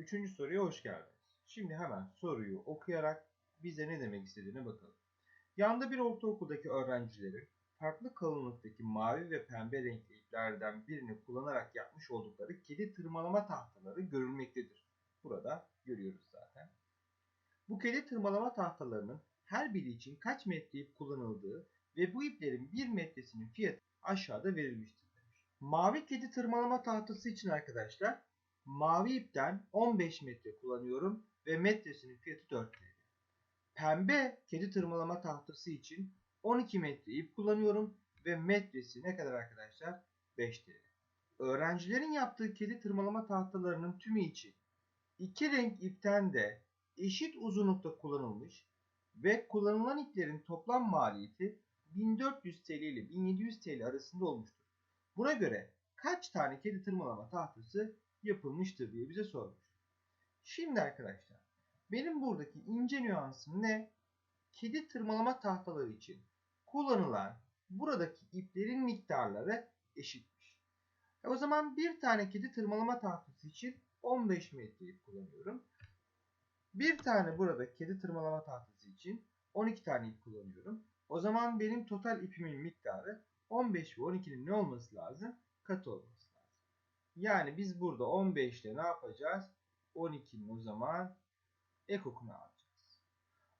Üçüncü soruya hoş geldiniz. Şimdi hemen soruyu okuyarak bize ne demek istediğine bakalım. Yanda bir ortaokuldaki öğrencilerin farklı kalınlıktaki mavi ve pembe renkli iplerden birini kullanarak yapmış oldukları kedi tırmalama tahtaları görülmektedir. Burada görüyoruz zaten. Bu kedi tırmalama tahtalarının her biri için kaç metre ip kullanıldığı ve bu iplerin bir metresinin fiyatı aşağıda verilmiştir. demiş. Mavi kedi tırmalama tahtası için arkadaşlar mavi ipten 15 metre kullanıyorum ve metresinin fiyatı 4 TL. Pembe kedi tırmalama tahtası için 12 metre ip kullanıyorum ve metresi ne kadar arkadaşlar? 5 TL. Öğrencilerin yaptığı kedi tırmalama tahtalarının tümü için iki renk ipten de eşit uzunlukta kullanılmış ve kullanılan iplerin toplam maliyeti 1400 TL ile 1700 TL arasında olmuştur. Buna göre kaç tane kedi tırmalama tahtası yapılmıştır diye bize sormuş. Şimdi arkadaşlar benim buradaki ince nüansım ne? Kedi tırmalama tahtaları için kullanılan buradaki iplerin miktarları eşitmiş. E o zaman bir tane kedi tırmalama tahtası için 15 metre ip kullanıyorum. Bir tane burada kedi tırmalama tahtası için 12 tane ip kullanıyorum. O zaman benim total ipimin miktarı 15 ve 12'nin ne olması lazım? Katı olması. Yani biz burada 15 ile ne yapacağız? 12'nin o zaman ekokunu alacağız.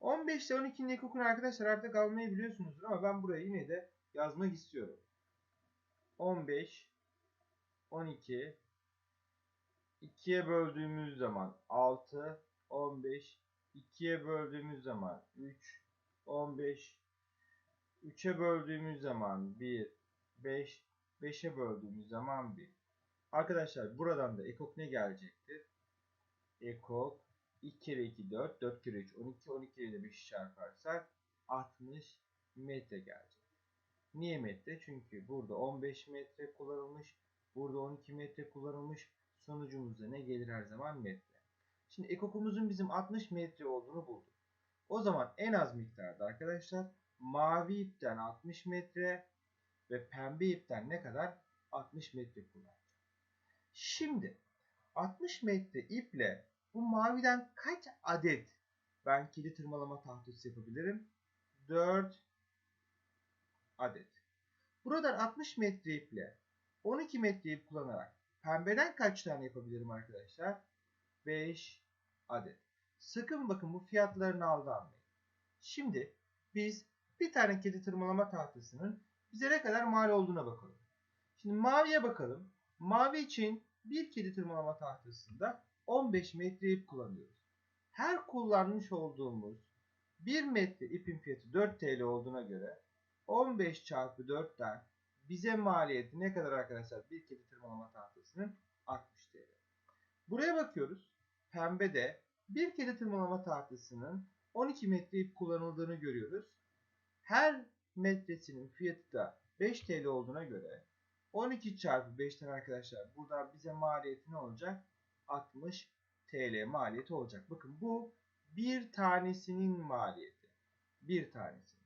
15 ile 12'nin ekokunu arkadaşlar artık almayı biliyorsunuzdur ama ben buraya yine de yazmak istiyorum. 15, 12, 2'ye böldüğümüz zaman 6, 15, 2'ye böldüğümüz zaman 3, 15, 3'e böldüğümüz zaman 1, 5, 5'e böldüğümüz zaman 1. Arkadaşlar buradan da ekok ne gelecektir? Ekok 2 kere 2 4, 4 kere 3 12, 12 ile 5'i çarparsak 60 metre gelecek. Niye metre? Çünkü burada 15 metre kullanılmış, burada 12 metre kullanılmış. Sonucumuzda ne gelir her zaman metre. Şimdi ekokumuzun bizim 60 metre olduğunu bulduk. O zaman en az miktarda arkadaşlar mavi ipten 60 metre ve pembe ipten ne kadar? 60 metre kullanacağım. Şimdi 60 metre iple bu maviden kaç adet ben kedi tırmalama tahtası yapabilirim? 4 adet. Buradan 60 metre iple 12 metre ip kullanarak pembeden kaç tane yapabilirim arkadaşlar? 5 adet. Sakın bakın bu fiyatlarını aldanmayın. Şimdi biz bir tane kedi tırmalama tahtasının bize ne kadar mal olduğuna bakalım. Şimdi maviye bakalım. Mavi için bir kedi tırmalama tahtasında 15 metre ip kullanıyoruz. Her kullanmış olduğumuz 1 metre ipin fiyatı 4 TL olduğuna göre 15 çarpı 4'ten bize maliyeti ne kadar arkadaşlar bir kedi tırmalama tahtasının 60 TL. Buraya bakıyoruz. Pembede bir kedi tırmalama tahtasının 12 metre ip kullanıldığını görüyoruz. Her metresinin fiyatı da 5 TL olduğuna göre 12 çarpı 5'ten arkadaşlar burada bize maliyeti ne olacak? 60 TL maliyeti olacak. Bakın bu bir tanesinin maliyeti. Bir tanesi.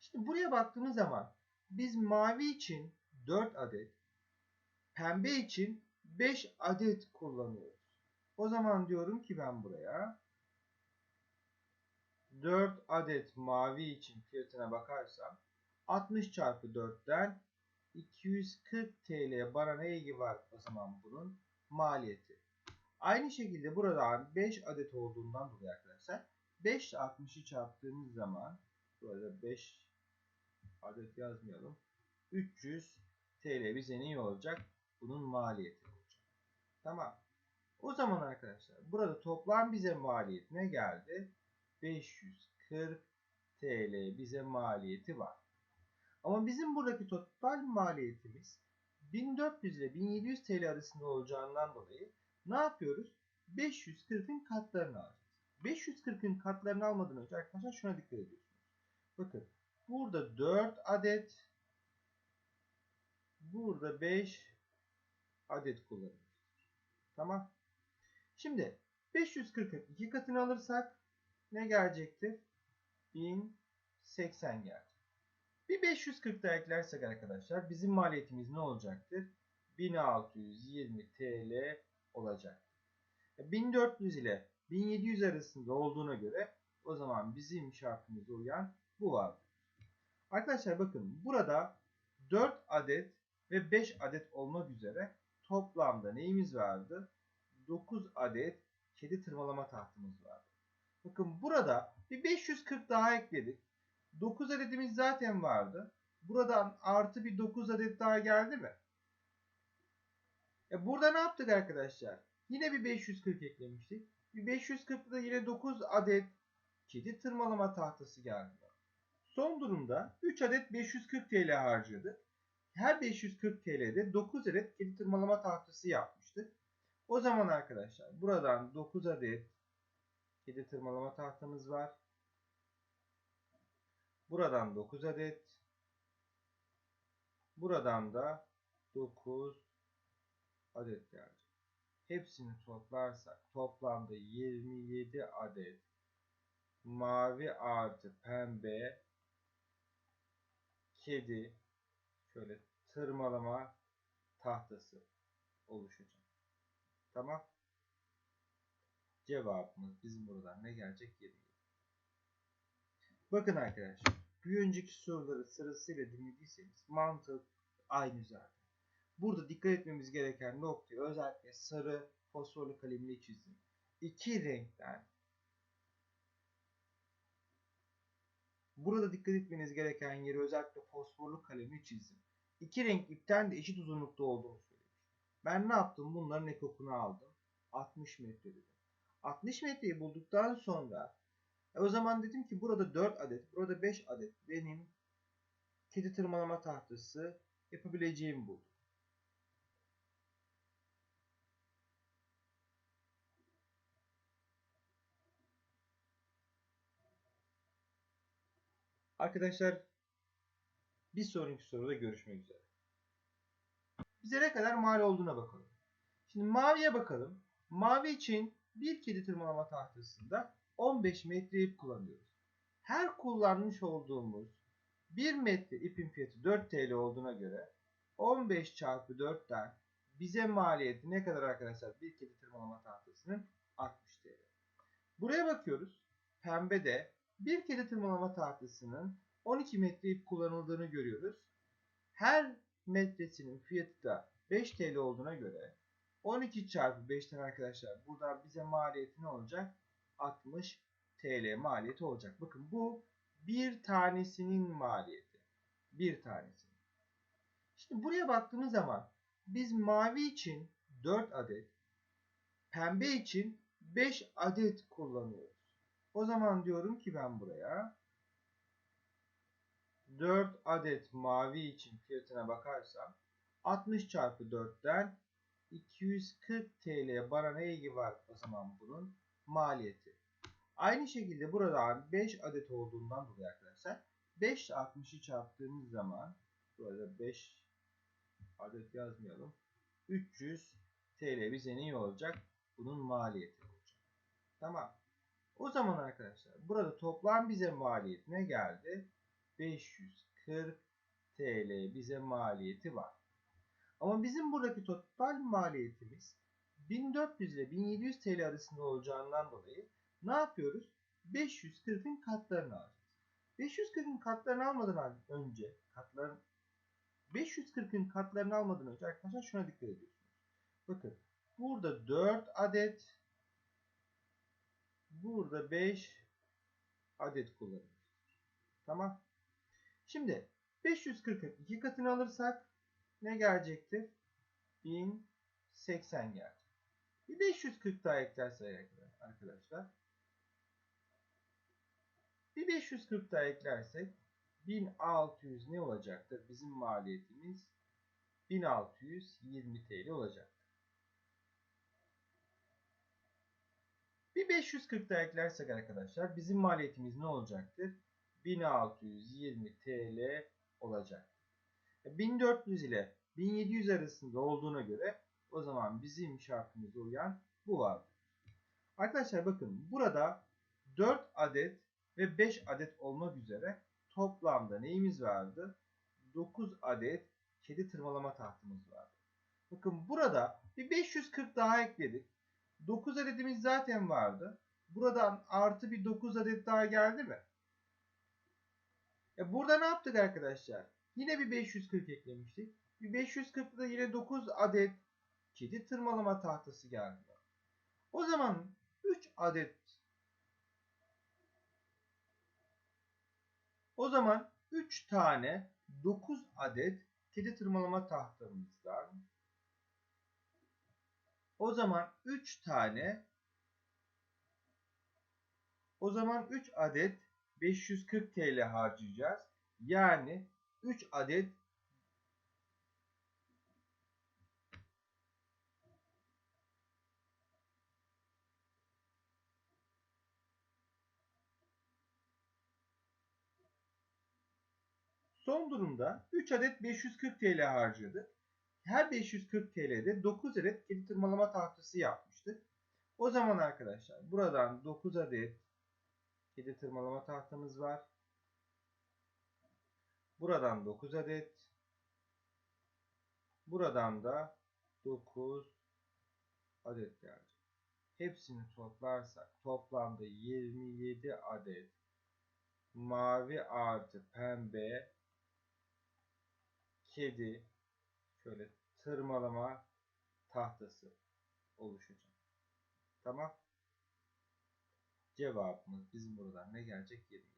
Şimdi buraya baktığımız zaman biz mavi için 4 adet, pembe için 5 adet kullanıyoruz. O zaman diyorum ki ben buraya 4 adet mavi için fiyatına bakarsam 60 çarpı 4'ten 240 TL bana ne var o zaman bunun maliyeti. Aynı şekilde burada 5 adet olduğundan dolayı arkadaşlar 5 ile 60'ı çarptığımız zaman burada 5 adet yazmayalım. 300 TL bize ne olacak? Bunun maliyeti olacak. Tamam. O zaman arkadaşlar burada toplam bize maliyet ne geldi? 540 TL bize maliyeti var. Ama bizim buradaki total maliyetimiz 1400 ile 1700 TL arasında olacağından dolayı ne yapıyoruz? 540'ın katlarını alacağız. 540'ın katlarını almadan önce arkadaşlar şuna dikkat ediyorsunuz. Bakın burada 4 adet burada 5 adet kullanılmıştır. Tamam. Şimdi 540'ın 2 katını alırsak ne gelecektir? 1080 gelecek. Bir 540 daha eklersek arkadaşlar bizim maliyetimiz ne olacaktır? 1620 TL olacak. 1400 ile 1700 arasında olduğuna göre o zaman bizim şartımıza uyan bu vardır. Arkadaşlar bakın burada 4 adet ve 5 adet olmak üzere toplamda neyimiz vardı? 9 adet kedi tırmalama tahtımız vardı. Bakın burada bir 540 daha ekledik. 9 adetimiz zaten vardı. Buradan artı bir 9 adet daha geldi mi? E burada ne yaptık arkadaşlar? Yine bir 540 eklemiştik. Bir 540'da da yine 9 adet kedi tırmalama tahtası geldi. Son durumda 3 adet 540 TL harcadık. Her 540 TL'de 9 adet kedi tırmalama tahtası yapmıştık. O zaman arkadaşlar buradan 9 adet kedi tırmalama tahtamız var. Buradan 9 adet. Buradan da 9 adet gelecek. Hepsini toplarsak toplamda 27 adet mavi artı pembe kedi şöyle tırmalama tahtası oluşacak. Tamam. Cevabımız bizim buradan ne gelecek? 27. Bakın arkadaşlar. Bir önceki soruları sırasıyla dinlediyseniz mantık aynı zaten. Burada dikkat etmemiz gereken noktayı özellikle sarı fosforlu kalemle çizdim. İki renkten Burada dikkat etmeniz gereken yeri özellikle fosforlu kalemle çizdim. İki renk ipten de eşit uzunlukta olduğunu söylemiş. Ben ne yaptım? Bunların ekokunu aldım. 60 metre dedim. 60 metreyi bulduktan sonra e o zaman dedim ki burada 4 adet, burada 5 adet benim kedi tırmalama tahtası yapabileceğim buldum. Arkadaşlar bir sonraki soruda görüşmek üzere. Bize ne kadar mal olduğuna bakalım. Şimdi maviye bakalım. Mavi için bir kedi tırmalama tahtasında 15 metre ip kullanıyoruz. Her kullanmış olduğumuz 1 metre ipin fiyatı 4 TL olduğuna göre 15 çarpı 4'ten bize maliyeti ne kadar arkadaşlar? Bir kedi tırmalama tahtasının 60 TL. Buraya bakıyoruz. Pembede bir kedi tırmalama tahtasının 12 metre ip kullanıldığını görüyoruz. Her metresinin fiyatı da 5 TL olduğuna göre 12 çarpı 5'ten arkadaşlar buradan bize maliyeti ne olacak? 60 TL maliyeti olacak. Bakın bu bir tanesinin maliyeti. Bir tanesi. Şimdi buraya baktığımız zaman biz mavi için 4 adet, pembe için 5 adet kullanıyoruz. O zaman diyorum ki ben buraya 4 adet mavi için fiyatına bakarsam 60 çarpı 4'ten 240 TL bana ne ilgi var o zaman bunun maliyeti. Aynı şekilde buradan 5 adet olduğundan dolayı arkadaşlar 5 ile 60'ı çarptığımız zaman burada 5 adet yazmayalım. 300 TL bize ne olacak? Bunun maliyeti olacak. Tamam. O zaman arkadaşlar burada toplam bize maliyet ne geldi? 540 TL bize maliyeti var. Ama bizim buradaki total maliyetimiz 1400 ile 1700 TL arasında olacağından dolayı ne yapıyoruz? 540'ın katlarını alacağız. 540'ın katlarını almadan önce katların 540'ın katlarını almadan önce arkadaşlar şuna dikkat ediyorsunuz. Bakın burada 4 adet burada 5 adet kullanılmıştır. Tamam. Şimdi 540'ın iki katını alırsak ne gelecektir? 1080 gelecek. Bir 540 daha eklersek arkadaşlar. Bir 540 daha eklersek 1600 ne olacaktır? Bizim maliyetimiz 1620 TL olacaktır. Bir 540 daha eklersek arkadaşlar bizim maliyetimiz ne olacaktır? 1620 TL olacak. 1400 ile 1700 arasında olduğuna göre o zaman bizim şartımıza uyan bu vardır. Arkadaşlar bakın burada 4 adet ve 5 adet olmak üzere toplamda neyimiz vardı? 9 adet kedi tırmalama tahtımız vardı. Bakın burada bir 540 daha ekledik. 9 adetimiz zaten vardı. Buradan artı bir 9 adet daha geldi mi? E burada ne yaptık arkadaşlar? Yine bir 540 eklemiştik. Bir 540'da da yine 9 adet kedi tırmalama tahtası geldi. O zaman 3 adet O zaman 3 tane 9 adet kedi tırmalama tahtamızdan o zaman 3 tane o zaman 3 adet 540 TL harcayacağız. Yani 3 adet Son durumda 3 adet 540 TL harcadık. Her 540 TL'de 9 adet kedi tırmalama tahtası yapmıştık. O zaman arkadaşlar buradan 9 adet kedi tırmalama tahtamız var. Buradan 9 adet. Buradan da 9 adet geldi. Hepsini toplarsak toplamda 27 adet mavi artı pembe kedi şöyle tırmalama tahtası oluşacak. Tamam. Cevabımız bizim buradan ne gelecek? 27.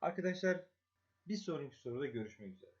Arkadaşlar bir sonraki soruda görüşmek üzere.